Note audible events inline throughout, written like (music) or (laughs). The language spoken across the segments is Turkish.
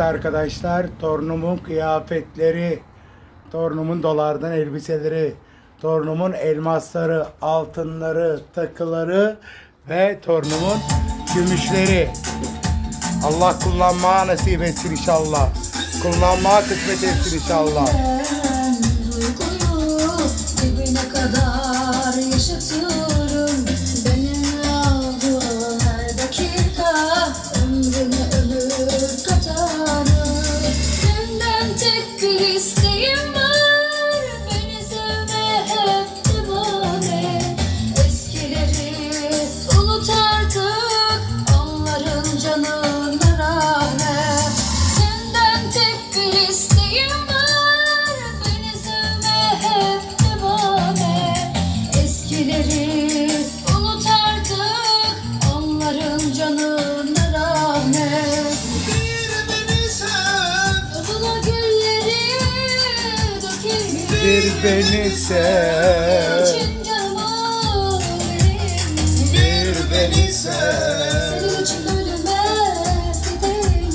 Evet arkadaşlar, torunumun kıyafetleri, torunumun dolardan elbiseleri, torunumun elmasları, altınları, takıları ve torunumun gümüşleri. Allah kullanmaya nasip etsin inşallah. Kullanmaya kısmet etsin inşallah. Dibine kadar Bir beni benim bir beni gideyim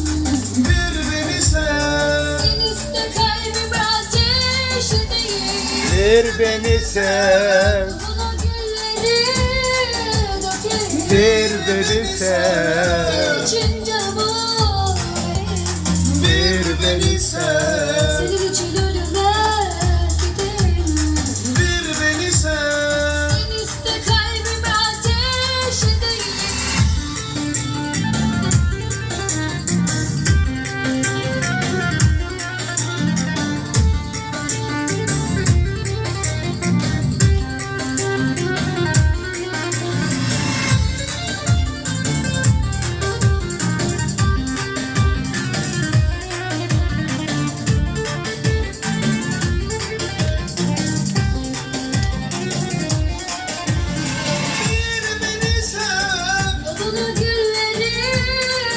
bir beni. Sen Bir beni dökelim bir beni sev.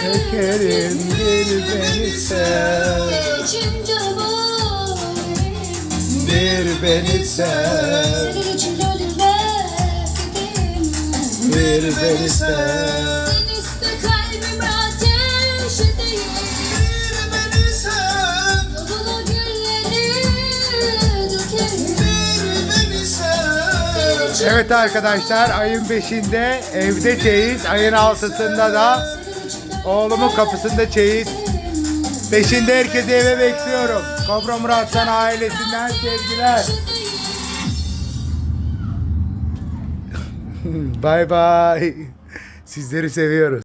Dökerim bir beni sev, bir beni sev, bir beni sev. Evet arkadaşlar ayın 5'inde evde çeyiz, ayın 6'sında da oğlumun kapısında çeyiz. Peşinde herkesi eve bekliyorum. Kobra Murat'tan ailesinden sevgiler. (laughs) Bay bay. Sizleri seviyoruz.